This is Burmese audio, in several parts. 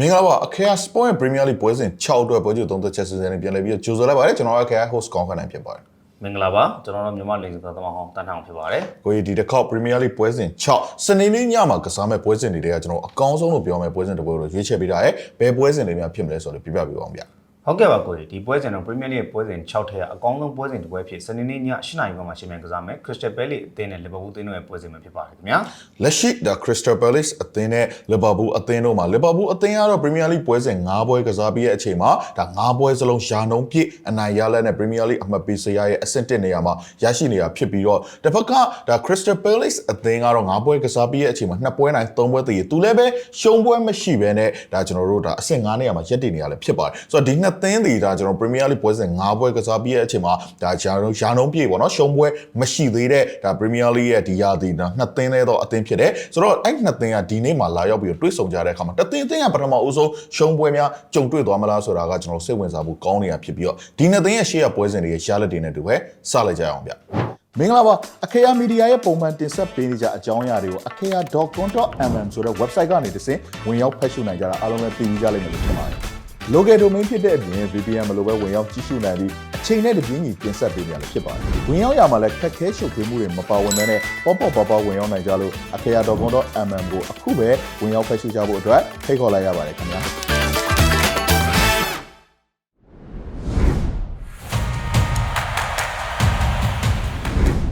မင်္ဂလာပါအခရာ Sport ရဲ့ Premier League ပွဲစဉ်6အတွက်ပွဲချုပ်သုံးသက်ချက်စီစဉ်နေပြန်လည်ပြီးတော့ကြိုဆိုလိုက်ပါတယ်ကျွန်တော်အခရာ host ကောင်းခန့်နိုင်ဖြစ်ပါတယ်မင်္ဂလာပါကျွန်တော်တို့မြန်မာလိန်စကားသမားဟောင်းတန်းထောင်ဖြစ်ပါတယ်ကိုကြီးဒီတစ်ခေါက် Premier League ပွဲစဉ်6စနေနေ့ညမှာကစားမဲ့ပွဲစဉ်တွေကကျွန်တော်အကောင်းဆုံးလို့ပြောမယ့်ပွဲစဉ်တစ်ပွဲကိုရွေးချယ်ပေးထားတယ်ဘယ်ပွဲစဉ်တွေများဖြစ်မလဲဆိုတော့ပြပြပေးပါအောင်ဗျာ ဟုတ်ကဲ့ပါကိုကြီးဒီပွဲစဉ်တော့ Premier League ပွဲစဉ်6ထဲကအကောင်းဆုံးပွဲစဉ်တစ်ပွဲဖြစ်စနေနေ့ည8:00နာရီမှာရှင်မြန်ကစားမယ် Crystal Palace အသင်းနဲ့ Liverpool အသင်းတို့ရဲ့ပွဲစဉ်မှာဖြစ်ပါတယ်ခင်ဗျာလက်ရှိ The Crystal Palace အသင်းနဲ့ Liverpool အသင်းတို့မှာ Liverpool အသင်းကတော့ Premier League ပွဲစဉ်5ပွဲကစားပြီးတဲ့အချိန်မှာဒါ5ပွဲစလုံးရာနှုန်းပြည့်အနိုင်ရလက်နဲ့ Premier League အမှတ်ပေးစရာရဲ့အဆင့်1နေရာမှာရရှိနေတာဖြစ်ပြီးတော့တစ်ဖက်ကဒါ Crystal Palace အသင်းကတော့5ပွဲကစားပြီးတဲ့အချိန်မှာ2ပွဲနိုင်3ပွဲတည်ရသူလည်းပဲရှုံးပွဲမရှိဘဲနဲ့ဒါကျွန်တော်တို့ဒါအဆင့်5နေရာမှာရပ်တည်နေရလဲဖြစ်ပါတယ်ဆိုတော့ဒီနှစ်သင်းတွေဒါကျွန်တော် Premier League ပွဲစဉ်5ပွဲကစားပြီးတဲ့အချိန်မှာဒါရာနှုန်းရာနှုန်းပြည့်ပေါ့နော်ရှုံးပွဲမရှိသေးတဲ့ဒါ Premier League ရဲ့ဒီရာသီဒါနှစ်သင်းလဲတော့အသင်းဖြစ်တယ်ဆိုတော့အဲ့နှစ်သင်းကဒီနေ့မှာလာရောက်ပြီးတော့တွေ့ဆုံကြတဲ့အခါမှာတစ်သင်းအသင်းကပထမအဦးဆုံးရှုံးပွဲများကြုံတွေ့သွားမလားဆိုတာကကျွန်တော်စိတ်ဝင်စားဖို့ကောင်းနေတာဖြစ်ပြီးတော့ဒီနှစ်သင်းရဲ့ရှေ့ရပွဲစဉ်တွေရဲ့ရလဒ်တွေနဲ့တူပဲစလိုက်ကြအောင်ဗျမင်္ဂလာပါအခေယာမီဒီယာရဲ့ပုံမှန်တင်ဆက်ပေးနေကြအကြောင်းအရာတွေကို akea.com.mm ဆိုတဲ့ website ကနေတစ်ဆင့်ဝင်ရောက်ဖတ်ရှုနိုင်ကြတာအားလုံးလည်းသိပြီးကြလိမ့်မယ်လို့ထင်ပါတယ် local domain ဖြစ်တဲ့အပြင် VPN မလိုပဲဝင်ရောက်ကြည့်ရှုနိုင်ပြီးအချိန်နဲ့တပြေးညီတင်ဆက်ပေးနေရလို့ဖြစ်ပါတယ်။ဝင်ရောက်ရမှာလည်းခက်ခဲရှုပ်ထွေးမှုတွေမပါဝင်ဘဲနဲ့ပေါ့ပေါ့ပါပါဝင်ရောက်နိုင်ကြလို့ akea.com.mm ကိုအခုပဲဝင်ရောက်ဖတ်ရှုကြဖို့အတွက်ဖိတ်ခေါ်လိုက်ရပါတယ်ခင်ဗျာ။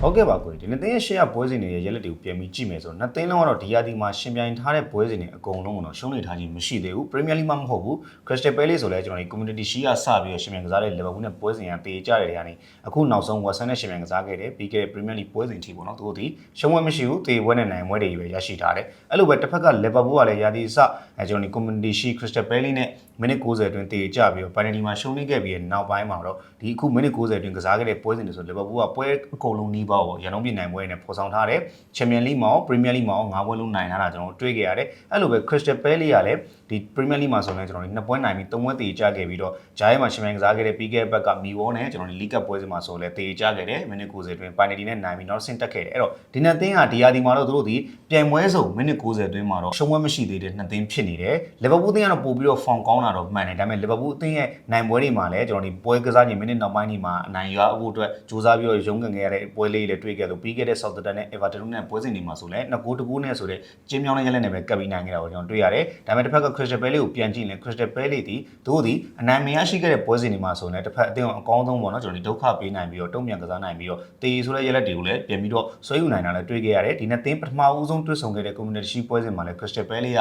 ဟုတ်ကဲ့ပါကိုကြီးဒီနှစ်သင်းရဲ့ရှေ့ရပွဲစဉ်တွေရဲ့ရက်လက်တွေကိုပြန်ပြီးကြည့်မယ်ဆိုတော့နှစ်သင်းလုံးကတော့ဒီရာသီမှာရှင်ပြိုင်ထားတဲ့ပွဲစဉ်တွေအကုန်လုံးကတော့ရှုံးနေထားခြင်းမရှိသေးဘူး Premier League မှာမဟုတ်ဘူး Crystal Palace ဆိုလဲကျွန်တော်ဒီ Community Shield ကစပြီးတော့ရှင်ပြိုင်ကစားတဲ့ Liverpool နဲ့ပွဲစဉ်ကတေကြတဲ့နေရာနေအခုနောက်ဆုံး Watson နဲ့ရှင်ပြိုင်ကစားခဲ့တယ်ပြီးခဲ့တဲ့ Premier League ပွဲစဉ်ထိပေါ့နော်သူတို့ဒီရှုံးပွဲမရှိဘူးတေပွဲနဲ့နိုင်ပွဲတွေပဲရရှိထားတယ်အဲ့လိုပဲတစ်ဖက်က Liverpool ကလည်းရာသီအစအဲကျွန်တော်ဒီ Community Shield Crystal Palace နဲ့မိနစ်90အတွင်းတေကြပြီးတော့ penalty မှာရှုံးနေခဲ့ပြီးနောက်ပိုင်းမှာတော့ဒီအခုမိနစ်90အတွင်းကစားခဲ့တဲ့ပွဲစဉ်တွေဆို Liverpool ကပွဲအကုန်လုံးနီးပါးပေါ့ရန်ကုန်ပြည်နိုင်ပွဲနဲ့ဖော်ဆောင်ထားတယ် Champion League မှာရော Premier League မှာရော၅ပွဲလုံးနိုင်ထားတာကျွန်တော်တွေ့ခဲ့ရတယ်အဲ့လိုပဲ Crystal Palace ကလည်းဒီ Premier League မှာဆိုရင်ကျွန်တော်တို့နှစ်ပွဲနိုင်ပြီးသုံးပွဲတေကြခဲ့ပြီးတော့ဂျားရဲမှာ Champion ကစားခဲ့တဲ့ပြီးခဲ့တဲ့ဘက်ကမီဝေါနဲ့ကျွန်တော်တို့ League Cup ပွဲစဉ်မှာဆိုလည်းတေကြခဲ့တယ်မိနစ်90အတွင်း penalty နဲ့နိုင်ပြီးနောက်ဆင့်တက်ခဲ့တယ်အဲ့တော့ဒီနှစ်သင်းကဒီယာဒီမှာတော့သူတို့ဒီပြိုင်ပွဲစုံမိနစ်90အတွင်းမှာတော့ရှုံးပွဲမရှိသေးတဲ့နှစ်သင်းဖြစ်နေတယ်လီဗာပူးသင်းကတော့ပို့ပြီးတော့ form ကောင်းတာတော့မှန်တယ်ဒါပေမဲ့လီဗာပူးအသင်းရဲ့နိုင်ပွဲတွေမှာလည်းကျွန်တော်ဒီပွဲကစားခြင်းမိနစ်နောက်ပိုင်းတွေမှာအနိုင်ရဖို့အတွက်စူးစမ်းပြီးတော့ရုန်းကန်ခဲ့ရတဲ့ပွဲလေးတွေလည်းတွေ့ခဲ့လို့ပြီးခဲ့တဲ့ Southampton နဲ့ Everton နဲ့ပွဲစဉ်တွေမှာဆိုလည်း2ဂိုး2ဂိုးနဲ့ဆိုတဲ့ကျင်းမြောင်းတဲ့ရက်လက်နဲ့ပဲကပ်ပြီးနိုင်ခဲ့တာကိုကျွန်တော်တွေ့ရတယ်ဒါပေမဲ့တစ်ဖက်က Crystal Palace ကိုပြန်ကြည့်ရင် Crystal Palace ဒီတို့ဒီအနိုင်မရရှိခဲ့တဲ့ပွဲစဉ်တွေမှာဆိုရင်တစ်ဖက်အသင်းကိုအကောင်းဆုံးပေါ့နော်ကျွန်တော်ဒီဒုက္ခပေးနိုင်ပြီးတော့တုံ့ပြန်ကစားနိုင်ပြီးတော့တေးဆိုတဲ့ရက်လက်တွေကိုလည်းပြန်ပြီးတော့ဆွဲယူနိုင်တာလည်းတွေ့ခဲ့ရတယ်ဒီနေ့သင်းပထမဦးဆုံးတွေ့ဆုံခဲ့တဲ့ Community ပွဲစဉ်မှာလည်း Crystal Palace က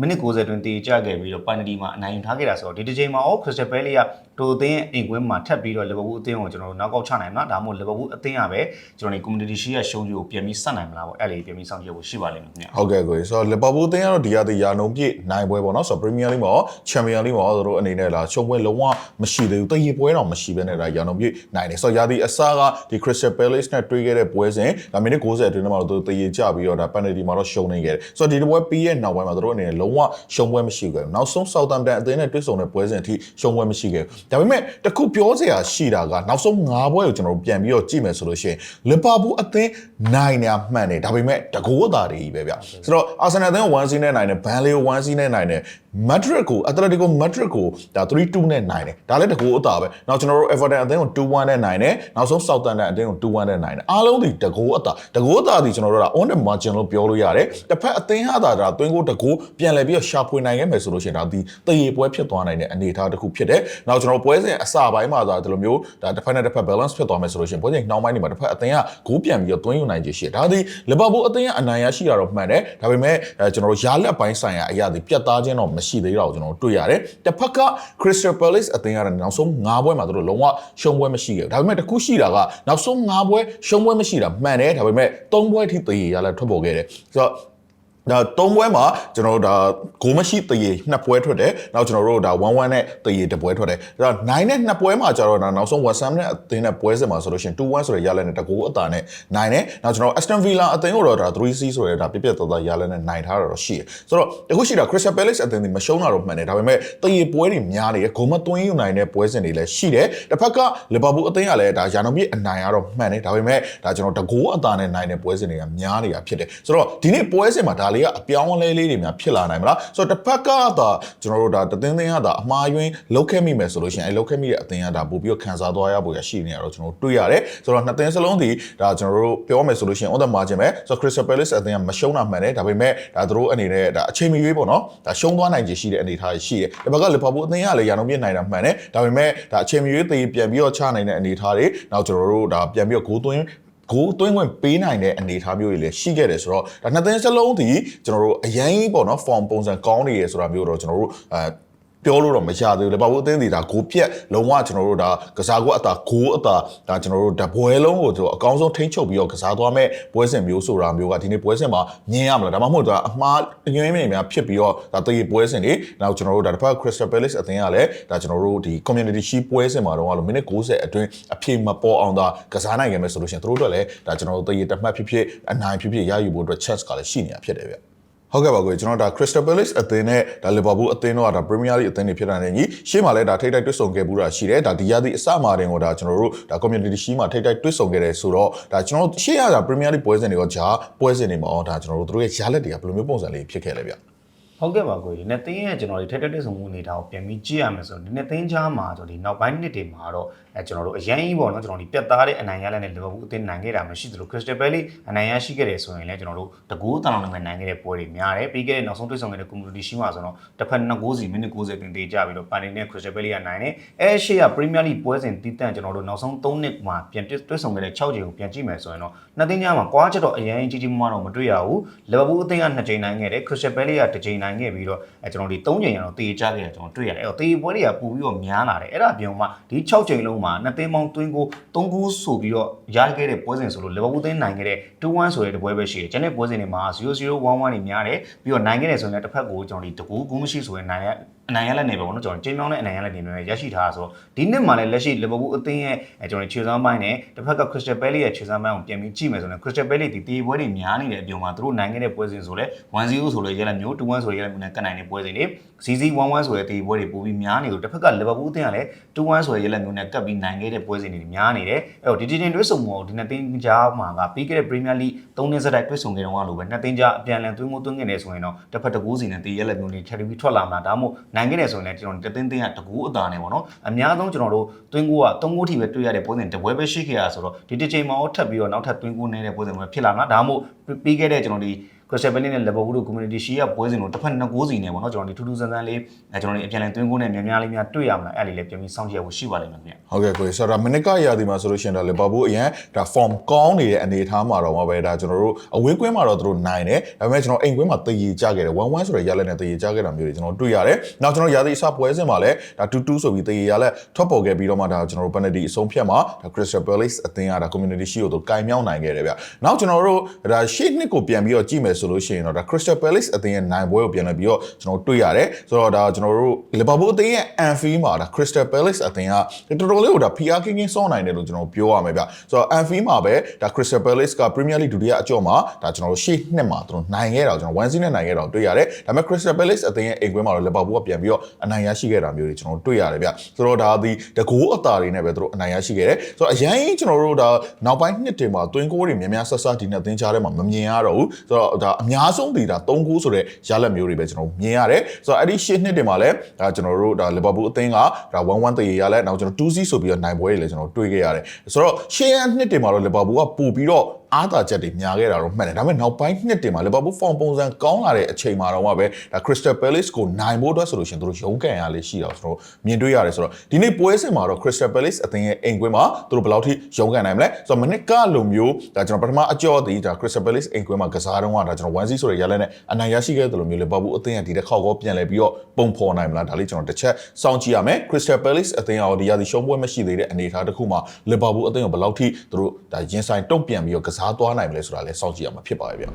မိနစ်90အတွင်းတည်ကြခဲ့ပြီးတော့ penalty မှာအနိုင်ယူထားခဲ့တာဆိုတော့ဒီတစ်ချိန်မှာရော Crystal Palace ကတိုအသင်းရဲ့အိမ်ကွင်းမှာထပ်ပြီးတော့ Liverpool အသင်းကိုကျွန်တော်တို့နောက်ကောက်ချနိုင်မလားဒါမှမဟုတ် Liverpool အသင်းကပဲကျွန်တော်ဒီ Community Shield ရဲ့ရှုံးကြီးကိုပြန်ပြီးဆက်နိုင်မလားပေါ့အဲ့လေပြန်ပြီးစောင့်ကြည့်ဖို့ရှိပါလိမ့်မယ်ခင်ဗျာဟုတ်ကဲ့ကိုကြီးဆိုတော့လီဗာပူးအသင်းကတော့ဒီရာသီရာနှုန်းပြည့်နိုင်ပွဲပေါ့နော်ဆိုတော့ Premier League မှာရော Champion League မှာရောသူတို့အနေနဲ့လာရှုံးပွဲလုံးဝမရှိသေးဘူးတည်ရပွဲတော့မရှိဘဲနဲ့ဒါရာနှုန်းပြည့်နိုင်တယ်ဆိုတော့ရာသီအစကဒီ Crystal Palace နဲ့တွေ့ခဲ့တဲ့ပွဲစဉ်ဒါမိနစ်90အတွင်းမှာတော့သူတို့တည်ရကြပြီးတော့ဒါ penalty မှာတော့ရှုံးနေခဲ့တယ်ဆိုတော့ဒီပွဲပြီးရဲ့နောက်ပိုင်းမှာသူတို့အနေနဲ့လုံးဝရှုံးပွဲမရှိခဲ့ဘူးနောက်ဆုံး Southampton အသင်းနဲ့တွေ့ဆုံတဲ့ပွဲစဉ်အထိရှုံးပွဲမရှိခဲ့ဘူးဒါပေမဲ့တခုပြောစရာရှိတာကနောက်ဆုံး၅ပွဲကိုကျွန်တော်တို့ပြန်ပြီးတော့ကြည့်မယ်ဆိုလို့ရှိရင်လီဗာပူးအသင်းနိုင်နေမှန်တယ်ဒါပေမဲ့တကူအသာတွေကြီးပဲဗျဆိုတော့ Arsenal အသင်း1 0နဲ့နိုင်တယ် Burnley ကို1 0နဲ့နိုင်တယ် Madrid ကို Atletico Madrid ကိုဒါ3-2နဲ့နိုင်တယ်ဒါလည်းတကူအသာပဲနောက်ကျွန်တော်တို့ Everton အသင်းကို2-1နဲ့နိုင်တယ်နောက်ဆုံး Southampton အသင်းကို2-1နဲ့နိုင်တယ်အားလုံးဒီတကူအသာတကူအသာဒီကျွန်တော်တို့က on the margin လို့ပြောလို့ရတယ်တစ်ဖက်အသင်းဟာဒါဒါသွင်းကိုတကူပြန်လဲပြီးတော့ရှာဖွေနိုင်ခဲ့မယ်ဆိုလို့ရှိရင်ဒါဒီတရေပွဲဖြစ်သွားနိုင်တဲ့အနေအထားတစ်ခုဖြစ်တယ်နောက်ကျွန်တော်ပွဲစဉ်အစပိုင်းမှာဒါဒီလိုမျိုးဒါတစ်ဖက်နဲ့တစ်ဖက် balance ဖြစ်သွားမယ်ဆိုလို့ရှိရင်ပွဲစဉ်နှောင်းပိုင်းတွေမှာတစ်ဖက်အသင်းကဂိုးပြန်ပြီးတော့သွင်းယူနိုင်ခြေရှိတယ်ဒါဒီလီဗာပူးအသင်းကအနိုင်ရရှိတာတော့မှန်တယ်ဒါပေမဲ့အဲကျွန်တော်တို့ရားလက်ပိုင်းဆိုင်ရာအရာဒီပြတ်သားခြင်းတော့မရှိသေးတော့ကျွန်တော်တို့တွေ့ရတယ်တစ်ဖက်က Crystal Palace အသင်းကတော့နောက်ဆုံး9ပွဲမှာသူတို့လုံးဝရှုံးပွဲမရှိခဲ့ဘူးဒါပေမဲ့တစ်ခုရှိတာကနောက်ဆုံး9ပွဲရှုံးပွဲမရှိတာမှန်တယ်ဒါပေမဲ့3ပွဲအထိသေရလဲထွက်ပေါ်ခဲ့တယ်ဆိုတော့ ဒါသုံးပွဲမှာကျွန်တော်တို့ဒါဂိုးမရှိတရေနှစ်ပွဲထွက်တယ်နောက်ကျွန်တော်တို့ဒါ1-1နဲ့တရေတစ်ပွဲထွက်တယ်ဒါတော့9နဲ့နှစ်ပွဲမှာကျတော့ဒါနောက်ဆုံး West Ham နဲ့အသင်းနဲ့ပွဲစဉ်မှာဆိုလို့ရှိရင်2-1ဆိုတဲ့ရလနဲ့တကူအတာနဲ့နိုင်တယ်နောက်ကျွန်တော် Aston Villa အသင်းကိုတော့ဒါ 3C ဆိုတဲ့ဒါပြပြတသားရလနဲ့နိုင်ထားတာတော့ရှိတယ်ဆိုတော့တခုရှိတာ Crystal Palace အသင်းဒီမရှုံးတာတော့မှန်တယ်ဒါပေမဲ့တရေပွဲတွေများနေတယ်ဂိုးမသွင်းယူနိုင်တဲ့ပွဲစဉ်တွေလည်းရှိတယ်တစ်ဖက်က Liverpool အသင်းကလည်းဒါရာနှုန်းပြည့်အနိုင်ရတော့မှန်တယ်ဒါပေမဲ့ဒါကျွန်တော်တကူအတာနဲ့နိုင်တဲ့ပွဲစဉ်တွေကများနေတာဖြစ်တယ်ဆိုတော့ဒီနေ့ပွဲစဉ်မှာဒါလေးကအပြောင်းအလဲလေးတွေများဖြစ်လာနိုင်မလားဆိုတော့တစ်ဖက်ကသာကျွန်တော်တို့ဒါတသင်းသင်းကသာအမှားယွင်းလောက်ခဲ့မိမယ်ဆိုလို့ရှိရင်အဲလောက်ခဲ့မိတဲ့အသင်းကဒါပို့ပြီးတော့ခံစားသွားရဖို့ရရှိနေရတော့ကျွန်တော်တို့တွေ့ရတယ်ဆိုတော့နှစ်သင်းစလုံးဒီဒါကျွန်တော်တို့ပြောမယ်ဆိုလို့ရှိရင် on the margin ပဲဆိုတော့ Crystal Palace အသင်းကမရှုံးတာမှန်တယ်ဒါပေမဲ့ဒါသူတို့အနေနဲ့ဒါအချိန်မရွေးပေါ့နော်ဒါရှုံးသွားနိုင်ခြေရှိတဲ့အနေအထားရှိတယ်ဒီဘက်က Liverpool အသင်းကလည်းရာနှုန်းပြည့်နိုင်တာမှန်တယ်ဒါပေမဲ့ဒါအချိန်မရွေးသေပြန်ပြီးတော့ချနိုင်တဲ့အနေအထားတွေနောက်ကျွန်တော်တို့ဒါပြန်ပြီးတော့ဂိုးသွင်း ဂိုးသွင်းဝင်ပေးနိုင်တဲ့အနေအထားမျိုးတွေလည်းရှိခဲ့တယ်ဆိုတော့ဒါနှစ်သင်းစလုံးဒီကျွန်တော်တို့အရင်ပေါ့နော် form ပုံစံကောင်းနေရဆိုတာမျိုးတော့ကျွန်တော်တို့အဲ ပြောလို့တော့မရသေးဘူးလေဘာလို့အသင်းတွေဒါဂိုးပြက်လုံးဝကျွန်တော်တို့ဒါကစားကွက်အတာဂိုးအတာဒါကျွန်တော်တို့ဒါဘွဲလုံးကိုကျွန်တော်အကောင်းဆုံးထိန်းချုပ်ပြီးတော့ကစားသွားမဲ့ပွဲစဉ်မျိုးဆိုတာမျိုးကဒီနေ့ပွဲစဉ်မှာမြင်ရမလားဒါမှမဟုတ်ဒါအမှားအငြင်းမြင်များဖြစ်ပြီးတော့ဒါတည်ပွဲစဉ်တွေနောက်ကျွန်တော်တို့ဒါတစ်ဖက် Crystal Palace အသင်းကလည်းဒါကျွန်တော်တို့ဒီ Community Shield ပွဲစဉ်မှာတော့အဲ့လိုမိနစ်90အတွင်းအပြည့်မပေါ်အောင်သာကစားနိုင်ခဲ့မယ်ဆိုလို့ရှိရင်တို့တို့လည်းဒါကျွန်တော်တို့တည်တမှတ်ဖြစ်ဖြစ်အနိုင်ဖြစ်ဖြစ်ရယူဖို့အတွက် chance ကလည်းရှိနေတာဖြစ်တယ်ဗျ ဟုတ်ကဲ့ပါကိုကျွန်တော်ဒါ Crystal Palace အသင်းနဲ့ဒါ Liverpool အသင်းတို့ကဒါ Premier League အသင်းတွေဖြစ်တာနဲ့ညီရှေ့မှာလည်းဒါထိတ်တိုက်တွဲဆုံခဲ့ဘူးတာရှိတယ်ဒါဒီရသည့်အစမှာတင်ကိုဒါကျွန်တော်တို့ဒါ Community Shield မှာထိတ်တိုက်တွဲဆုံခဲ့တယ်ဆိုတော့ဒါကျွန်တော်တို့ရှေ့ရတာ Premier League ပွဲစဉ်တွေကဂျာပွဲစဉ်တွေမှာတော့ဒါကျွန်တော်တို့တို့ရဲ့ရလက်တွေကဘယ်လိုမျိုးပုံစံလေးဖြစ်ခဲ့လဲဗျဟုတ်ကဲ့ပါကိုကြီးဒီနေ့သင်းရဲ့ကျွန်တော်ဒီထက်တက်တက်ဆုံမှုနေတာကိုပြန်ပြီးကြည့်ရမယ်ဆိုတော့ဒီနေ့သင်းချားမှာဆိုဒီနောက်ပိုင်းနှစ်တွေမှာတော့ အဲကျွန်တော်တို့အရင်ကြီးပေါ့နော်ကျွန်တော်ဒီပြတ်သားတဲ့အနိုင်ရလက်နဲ့လီဗာပူးအသင်းနိုင်ခဲ့တာမရှိသလိုခရစ္စတယ်ဘယ်လီအနိုင်ရရှိခဲ့တယ်ဆိုရင်လည်းကျွန်တော်တို့တကူးတန်အောင်နဲ့နိုင်ခဲ့တဲ့ပွဲတွေများတယ်ပြီးခဲ့တဲ့နောက်ဆုံးတွေ့ဆုံခဲ့တဲ့ community ရှိမှာဆိုတော့တစ်ဖက်2စီမိနစ်90ပြင်သေးကြပြီးတော့ပန်နေနဲ့ခရစ္စတယ်ဘယ်လီကနိုင်တယ်အဲရှေ့က Premier League ပွဲစဉ်တည်တံ့ကျွန်တော်တို့နောက်ဆုံး3နှစ်မှာပြန်တွေ့ဆုံခဲ့တဲ့6ချိန်ကိုပြန်ကြည့်မယ်ဆိုရင်တော့နှစ်သင်းကြားမှာကွာချက်တော့အရင်ကြီးကြီးမားမားတော့မတွေ့ရဘူးလီဗာပူးအသင်းက2ချိန်နိုင်ခဲ့တယ်ခရစ္စတယ်ဘယ်လီက1ချိန်နိုင်ခဲ့ပြီးတော့အဲကျွန်တော်ဒီ3ချိန်ရတော့တေးကြခဲ့တယ်ကျွန်တော်တွေ့ရတယ်အဲ့တော့တေးပွဲတွေကပူပြီးတော့များလာတယ်အဲ့ဒါအပြင်မှာဒီ6ချိန်လုံးမှာနှစ်သင်းပေါင်းသွင်းကို3ဂိုးဆိုပြီးတော့ရခဲ့တဲ့ပွဲစဉ်ဆိုလို့လီဗာပူးသင်းနိုင်ခဲ့တဲ့2-1ဆိုတဲ့ပွဲပဲရှိတယ်ကျန်တဲ့ပွဲစဉ်တွေမှာ0-0 1-1တွေများတယ်ပြီးတော့နိုင်ခဲ့တယ်ဆိုရင်လည်းတစ်ဖက်ကိုကျွန်တော်ဒီတကူဂိုးမရှိဆိုရင်နိုင်ရအနိုင်ရလက်နေပဲပေါ့နော်ကျွန်တော်ကျင်းမြောင်းတဲ့အနိုင်ရလက်နေပဲရရှိထားတာဆိုတော့ဒီနှစ်မှာလည်းလက်ရှိလီဗာပူးအသင်းရဲ့အဲကျွန်တော်ခြေစွမ်းပိုင်းနဲ့တစ်ဖက်ကခရစ္စတယ်ဘယ်လီရဲ့ခြေစွမ်းပိုင်းကိုပြန်ပြီးကြည့်မယ်ဆိုရင်ခရစ္စတယ်ဘယ်လီဒီတေးပွဲတွေများနေတဲ့အပြင်မှာသူတို့နိုင်ခဲ့တဲ့ပွဲစဉ်ဆိုလဲ1-0ဆိုလဲရလက်မျိုး2-1ဆိုလဲရလက်မျိုးနဲ့ကတ်နိုင်တဲ့ပွဲစဉ်တွေ CC 1-1 ဆိုတဲ့တေးပွဲတွေပိုပြီးများနေလို့တစ်ဖက်ကလီဗာပူးအသင်းကလည်း2-1ဆိုတဲ့ရလက်မျိုးနဲ့ကတ်ပြီးနိုင်ခဲ့တဲ့ပွဲစဉ်တွေများနေတယ်အဲ့တော့ဒီဒီတင်တွဲဆုံမှုဒီနှစ်သင်းကြားမှာကပြီးခဲ့တဲ့ Premier League 3နှစ်ဆက်တိုက်တွဲဆုံခဲ့တော့လို့ပဲနှစ်သင်းကြားအပြန်အလှန်သွင်းကိုသွင်းခဲ့နေဆိုရင်တော့တစ်ဖက်တစ်ကူးစီနဲ့တေးရလက်မျိုးတွေချက်ပြီးထွက်လာမှာဒါမှမဟုတ်နိုင်ခဲ့တယ်ဆိုရင်လည်းကျွန်တော်တသင်းသင်းကတကူးအသာနဲ့ပေါ့နော်အများဆုံးကျွန်တော်တို့သွင်းကိုက3ကိုထိပဲတွေ့ရတဲ့ပွဲစဉ်တပွဲပဲရှိခဲ့ရဆိုတော့ဒီတစ်ချိန်မှာတော့ထပ်ပြီးတော့နောက်ထပ်သွင်းကိုနေတဲ့ပွဲစဉ်ပဲဖြစ်လာမှာဒါမှမဟုတ်ပြီးခဲ့တဲ့ကျွန်တော်ဒီ Crystal Palace နဲ့ Liverpool တို့ Community Shield ကပွဲစဉ်တို့တစ်ဖက်နှစ်ကိုးစီနေပေါ့နော်ကျွန်တော်ဒီထူးထူးဆန်းဆန်းလေးအဲကျွန်တော်ဒီအပြန်လည်သွင်းကိုနဲ့များများလေးများတွေ့ရမှာအဲ့လေးလည်းပြန်ပြီးစောင့်ကြည့်ရဖို့ရှိပါလိမ့်မယ်ခင်ဗျဟုတ်ကဲ့ကိုဆိုတော့မနစ်ကရာဒီမှာဆိုလို့ရှိရင်ဒါလီဗာပူးအရင်ဒါ form ကောင်းနေတဲ့အနေအထားမှာတော့ပဲဒါကျွန်တော်တို့အဝေးကွင်းမှာတော့သူတို့နိုင်တယ်ဒါပေမဲ့ကျွန်တော်အိမ်ကွင်းမှာတည်ရကြခဲ့တယ်1-1ဆိုတဲ့ရလက်နဲ့တည်ရကြခဲ့တာမျိုးတွေကျွန်တော်တွေ့ရတယ်နောက်ကျွန်တော်ရာသီအစပွဲစဉ်မှာလည်းဒါ2-2ဆိုပြီးတည်ရလက်ထွက်ပေါ်ခဲ့ပြီးတော့မှဒါကျွန်တော်တို့ penalty အဆုံးဖြတ်မှာဒါ Crystal Palace အသင်းကဒါ community shield ကိုသူကင်မြောက်နိုင်ခဲ့တယ်ဗျနောက်ကျွန်တော်တို့ဒါရှေ့နှစ်ကိုပြန်ပြီးတော့ကြည့်မယ်ဆိုလို့ရှိရင်တော့ဒါ Crystal Palace အသင်းရဲ့နိုင်ပွဲကိုပြန်လည်ပြီးတော့ကျွန်တော်တွေ့ရတယ်ဆိုတော့ဒါကျွန်တော်တို့ Liverpool အသင်းရဲ့ Anfield မှာဒါ Crystal Palace အသင်းကတော်တော်လေးကိုဒါ PR ကင်းကင်းစောနိုင်တယ်လို့ကျွန်တော်ပြောရမယ်ဗျဆိုတော့ Anfield မှာပဲဒါ Crystal Palace က Premier League ဒုတိယအကြော့မှာဒါကျွန်တော်တို့ရှေ့နှစ်မှာသူတို့နိုင်ခဲ့တာကျွန်တော်1-0နဲ့နိုင်ခဲ့တာတွေ့ရတယ်ဒါပေမဲ့ Crystal Palace အသင်းရဲ့အိမ်ကွင်းမှာတော့ Liverpool ကပြန်ပြီးတော့အနိုင်ရရှိခဲ့တာမျိုးတွေကျွန်တော်တွေ့ရတယ်ဗျဆိုတော့ဒါဒီတကူအတာတွေနဲ့ပဲသူတို့အနိုင်ရရှိခဲ့တယ်ဆိုတော့အရင်ကျွန်တော်တို့ဒါနောက်ပိုင်းနှစ်တွေမှာတွင်းကိုးတွေများများဆက်ဆက်ဒီနဲ့သင်းချားထဲမှာမမြင်ရတော့ဘူးဆိုတော့ဒါအများဆုံးဒီဒါ3ကိုးဆိုတဲ့ရလက်မျိုးတွေပဲကျွန်တော်မြင်ရတယ်ဆိုတော့အဲ့ဒီရှေ့နှစ်တွေမှာလည်းဒါကျွန်တော်တို့ဒါ Liverpool အသင်းကဒါ1-1တည်ရရလဲနောက်ကျွန်တော်2-0ဆိုပြီးတော့နိုင်ပွဲတွေလည်းကျွန်တော်တွေ့ခဲ့ရတယ်ဆိုတော့ရှေ့နှစ်တွေမှာတော့ Liverpool ကပို့ပြီးတော့ အားသာချက်တွေများခဲ့တာတော့မှန်တယ်ဒါပေမဲ့နောက်ပိုင်းနှစ်တွေမှာ Liverpool form ပုံစံကောင်းလာတဲ့အချိန်မှာတော့မှပဲဒါ Crystal Palace ကိုနိုင်ဖို့အတွက်ဆိုလို့ရှိရင်တို့ရုန်းကန်ရလေးရှိတော့ဆိုတော့မြင်တွေ့ရတယ်ဆိုတော့ဒီနေ့ပွဲစဉ်မှာတော့ Crystal Palace အသင်းရဲ့အိမ်ကွင်းမှာတို့ဘယ်လောက်ထိရုန်းကန်နိုင်မလဲဆိုတော့မနစ်ကလိုမျိုးဒါကျွန်တော်ပထမအကြော့တည်းဒါ Crystal Palace အိမ်ကွင်းမှာကစားတော့ကဒါကျွန်တော်1-0ဆိုတဲ့ရလက်နဲ့အနိုင်ရရှိခဲ့တယ်လို့မျိုး Liverpool အသင်းကဒီတစ်ခေါက်ကောပြန်လဲပြီးတော့ပုံဖော်နိုင်မလားဒါလေးကျွန်တော်တစ်ချက်စောင့်ကြည့်ရမယ် Crystal Palace အသင်းရောဒီရသည်ရှုံးပွဲမရှိသေးတဲ့အနေအထားတစ်ခုမှာ Liverpool အသင်းကဘယ်လောက်ထိတို့ဒါရင်ဆိုင်တုံ့ပြန်ပြီးတော့ကစားသွားနိုင်မလဲဆိုတာလည်းစောင့်ကြည့်ရမှာဖြစ်ပါရဲ့ဗျ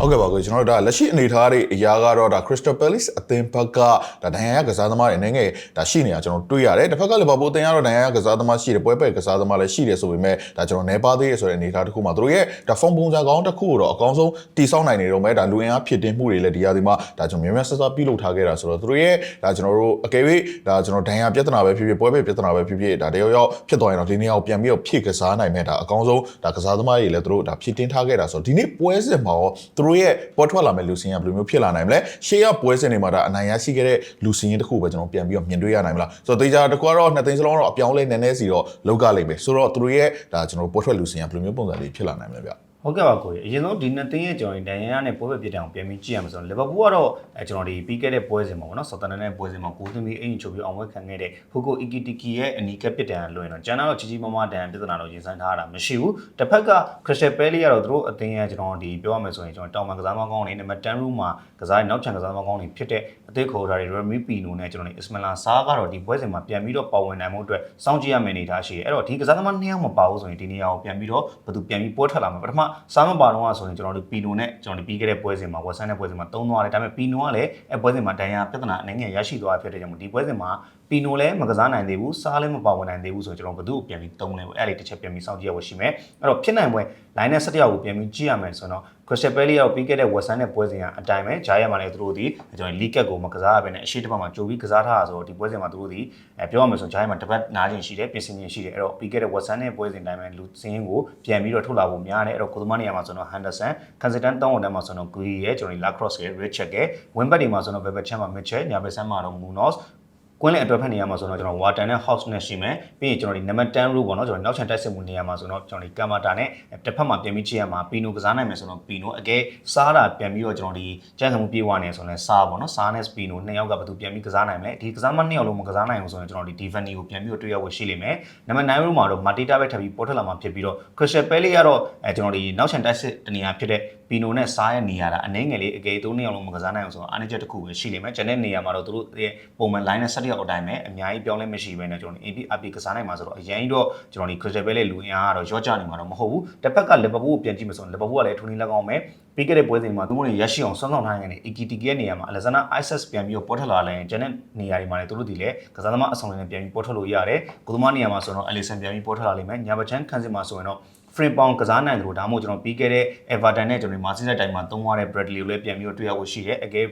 ဟုတ်ကဲ့ပါကိုကျွန်တော်တို့ဒါလက်ရှိအနေအထားတွေအရာကတော့ဒါ Crystal Palace အသင်းဘက်ကဒါဒဏ်ရာရကစားသမားတွေအနေငယ်ဒါရှိနေတာကျွန်တော်တွေ့ရတယ်တစ်ဖက်ကလီဗာပူးအသင်းကတော့ဒဏ်ရာရကစားသမားရှိတယ်ပွဲပယ်ကစားသမားလည်းရှိတယ်ဆိုပေမဲ့ဒါကျွန်တော်နေပါသေးတယ်ဆိုတဲ့အနေအထားတစ်ခုမှာသူတို့ရဲ့ဒါဖုန်းပုံစံကောင်းတစ်ခုကိုတော့အကောင်းဆုံးတည်ဆောက်နိုင်နေတော့မဲ့ဒါလူအင်အားဖြစ်တင်မှုတွေလည်းဒီရာဒီမှာဒါကျွန်တော်များများဆဆပြုလုပ်ထားခဲ့တာဆိုတော့သူတို့ရဲ့ဒါကျွန်တော်တို့အကယ်၍ဒါကျွန်တော်ဒဏ်ရာပြဿနာပဲဖြစ်ဖြစ်ပွဲပယ်ပြဿနာပဲဖြစ်ဖြစ်ဒါတယောက်ယောက်ဖြစ်သွားရင်တော့ဒီနေ့အောင်ပြန်ပြီးတော့ဖြည့်ကစားနိုင်မဲ့ဒါအကောင်းဆုံးဒါကစားသမားတွေလည်းသူတို့ဒါဖြည့်တင်ထားခဲ့တာဆိုတော့ဒီနေ့ပွဲစဉ်မှာရောသူတို့ရဲ့ပေါ်ထွက်လာမဲ့လူစင်ကဘယ်လိုမျိုးဖြစ်လာနိုင်မလဲရှေ့ရပွဲစဉ်တွေမှာဒါအနိုင်ရရှိခဲ့တဲ့လူစင်ရင်တစ်ခုပဲကျွန်တော်ပြန်ပြီးတော့မြင်တွေ့ရနိုင်မလားဆိုတော့တေချာတစ်ခုကတော့နှစ်သိန်းစလုံးတော့အပြောင်းလဲနည်းနည်းစီတော့လောက်ကလိမ့်မယ်ဆိုတော့သူတို့ရဲ့ဒါကျွန်တော်ပေါ်ထွက်လူစင်ကဘယ်လိုမျိုးပုံစံလေးဖြစ်လာနိုင်မလဲဗျ ဟုတ်ကဲ့ပါကိုကြီးအရင်ဆုံးဒီနှစ်သင်းရဲ့ကျွန်တော်ဒန်ရန်နဲ့ပွဲပဲပြစ်တောင်ပြန်ပြီးကြည့်ရမှာဆိုတော့လီဗာပူးကတော့အဲကျွန်တော်ဒီပြီးခဲ့တဲ့ပွဲစဉ်မှာပေါ့နော်ဆော်တန်နဲ့ပွဲစဉ်မှာကိုသွင်းပြီးအင်ချိုပြီးအောင်ဝဲခံခဲ့တဲ့ဟူကိုအီကီတီကီရဲ့အနီကပြစ်ဒဏ်လွင်တော့ကျန်တော့ကြီးကြီးမားမားဒဏ်ပြဿနာတော့ရင်ဆိုင်ထားတာမရှိဘူးတစ်ဖက်ကခရစ်စတယ်ပဲလီကတော့သူတို့အသင်းရဲ့ကျွန်တော်ဒီပြောရမယ်ဆိုရင်ကျွန်တော်တောင်ပန်ကစားမကောင်းနေနံပါတ်10 room မှာကစားတဲ့နောက်ချန်ကစားမကောင်းနေဖြစ်တဲ့အသေးခေါ်တာတွေ Remy Pino နဲ့ကျွန်တော်ဒီ Ismaila Sarr ကတော့ဒီပွဲစဉ်မှာပြန်ပြီးတော့ပါဝင်နိုင်မှုအတွက်စောင့်ကြည့်ရမယ့်အနေအထားရှိတယ်အဲ့တော့ဒီကစားသမားနှစ်ယောက်မပါဘူးဆိုရင်ဒီနေရာကိုပြန်ပြီးတော့ဘယ်သူပြန်ပြီးပွဲထွက်လာမှာပထမစားမပါတော့ဆိုရင်ကျွန်တော်တို့ပီနိုနဲ့ကျွန်တော်တို့ပြီးခဲ့တဲ့ပွဲစဉ်မှာဝက်ဆန်တဲ့ပွဲစဉ်မှာသုံးသွားတယ်ဒါပေမဲ့ပီနိုကလည်းအဲပွဲစဉ်မှာဒဏ်ရာပြဿနာအနေငယ်ရရှိသွားဖြစ်တဲ့ကြောင့်ဒီပွဲစဉ်မှာပီနိုလည်းမကစားနိုင်သေးဘူးစားလည်းမပါဝင်နိုင်သေးဘူးဆိုတော့ကျွန်တော်ဘယ်သူ့ကိုပြန်ပြီးသုံးလဲပေါ့အဲ့ဒီတစ်ချက်ပြန်ပြီးစောင့်ကြည့်ရဖို့ရှိမယ်အဲ့တော့ဖြစ်နိုင်ပွဲ line နဲ့17ယောက်ကိုပြန်ပြီးကြည့်ရမယ်ဆိုတော့ Crystal Palace ရောက်ပြီးခဲ့တဲ့ West Ham နဲ့ပွဲစဉ်ကအတိုင်းပဲဂျားရမှာလည်းသူတို့ဒီကျွန်တော် League Cup ကိုမကစားရဘဲနဲ့အရှိတစ်ပတ်မှာကြိုပြီးကစားထားတာဆိုတော့ဒီပွဲစဉ်မှာသူတို့ဒီအဲပြောရမယ်ဆိုဂျားရမှာတစ်ပတ်နားကျင်ရှိတယ်ပြင်ဆင်ခြင်းရှိတယ်အဲ့တော့ပြီးခဲ့တဲ့ West Ham နဲ့ပွဲစဉ်တိုင်းပဲလူစင်းကိုပြန်ပြီးတော့ထုတ်လာဖို့များတယ်အဲ့တော့ကိုသမားနေရာမှာဆိုတော့ Henderson ကန်စတန်တောင်းဝန်တန်းမှာဆိုတော့ Gui ရဲ့ကျွန်တော် Lacrosse ရဲ့ Richard ရဲ့ Wimber ဒီမှာဆိုတော့ Beber Chan မှာ Mitchell ညာဘက်ဆန်းမှာတော့ Munoz ကွင်းလယ်အတွက်ဖက်နေရာမှာဆိုတော့ကျွန်တော် water နဲ့ house နဲ့ရှိမယ်ပြီးရင်ကျွန်တော်ဒီ number 10 row ပေါ့နော်ကျွန်တော်နောက်ချန်တိုက်စစ်မှုနေရာမှာဆိုတော့ကျွန်တော်ဒီ camera နဲ့တစ်ဖက်မှာပြန်ပြီးကြည့်ရမှာ pino ကစားနိုင်မယ်ဆိုတော့ pino အကဲစားတာပြန်ပြီးတော့ကျွန်တော်ဒီကြံ့စမှုပြေးဝနေဆိုတော့စားပေါ့နော်စားနဲ့ pino နှစ်ယောက်ကဘယ်သူပြန်ပြီးကစားနိုင်မလဲဒီကစားမနှစ်ယောက်လုံးမကစားနိုင်ဘူးဆိုရင်ကျွန်တော်ဒီ Divani ကိုပြန်ပြီးတော့တွေ့ရဖို့ရှိလိမ့်မယ် number 9 row မှာတော့ Matita ပဲထပ်ပြီးပေါ်ထွက်လာမှာဖြစ်ပြီးတော့ Crystal Palace ကတော့အဲကျွန်တော်ဒီနောက်ချန်တိုက်စစ်တနေရာဖြစ်တဲ့ pino နဲ့စားရဲ့နေရာတာအနေငယ်လေးအကဲသုံးနှစ်ယောက်လုံးမကစားနိုင်အောင်ဆိုတော့အားနည်းချက်တစ်ခုပဲရှိလိမ့်မယ်ကျန်တဲ့နေရာမှာတော့သူတို့ရဲ့ပုံမှန် line နဲ့17ယောက်အတိုင်းပဲအများကြီးပြောင်းလဲမရှိဘဲနဲ့ကျွန်တော် AP AP ကစားနိုင်မှာဆိုတော့အရင်တော့ကျွန်တော်ဒီ Crystal Palace လူအင်အားကတော့ရော့ကျနေမှာတော့မဟုတ်ဘူးတစ်ဖက်က Liverpool ကိုပြန်ကြည့်မယ်ဆိုရင် Liverpool ကလည်းထုံးနေလက်ကောင်းမယ်ပြီးခဲ့တဲ့ပွဲစဉ်မှာသူတို့တွေရရှိအောင်စွမ်းဆောင်ထားနေတဲ့ EKTK ရဲ့နေရာမှာ Alexander Isis ပြန်ပြီးတော့ပေါ်ထွက်လာလဲကျန်တဲ့နေရာတွေမှာလည်းသူတို့ဒီလည်းကစားသမားအဆောင်တွေနဲ့ပြန်ပြီးပေါ်ထွက်လို့ရတယ်ကိုသမားနေရာမှာဆိုတော့ Alisson ပြန်ပြီးပေါ်ထွက်လာလိမ့်မယ်ညာဘချန်ခန်းစစ်မှာဆိုရင်တော့ frame pound ကစားနိုင်တယ်လို့ဒါမှမဟုတ်ကျွန်တော်ပြီးခဲ့တဲ့ Everton နဲ့ကျွန်တော်ဒီ Merseyside တိုင်မှာသုံးသွားတဲ့ Bradley ကိုလည်းပြန်ပြီးတော့တွေ့ရဖို့ရှိတယ်အကဲ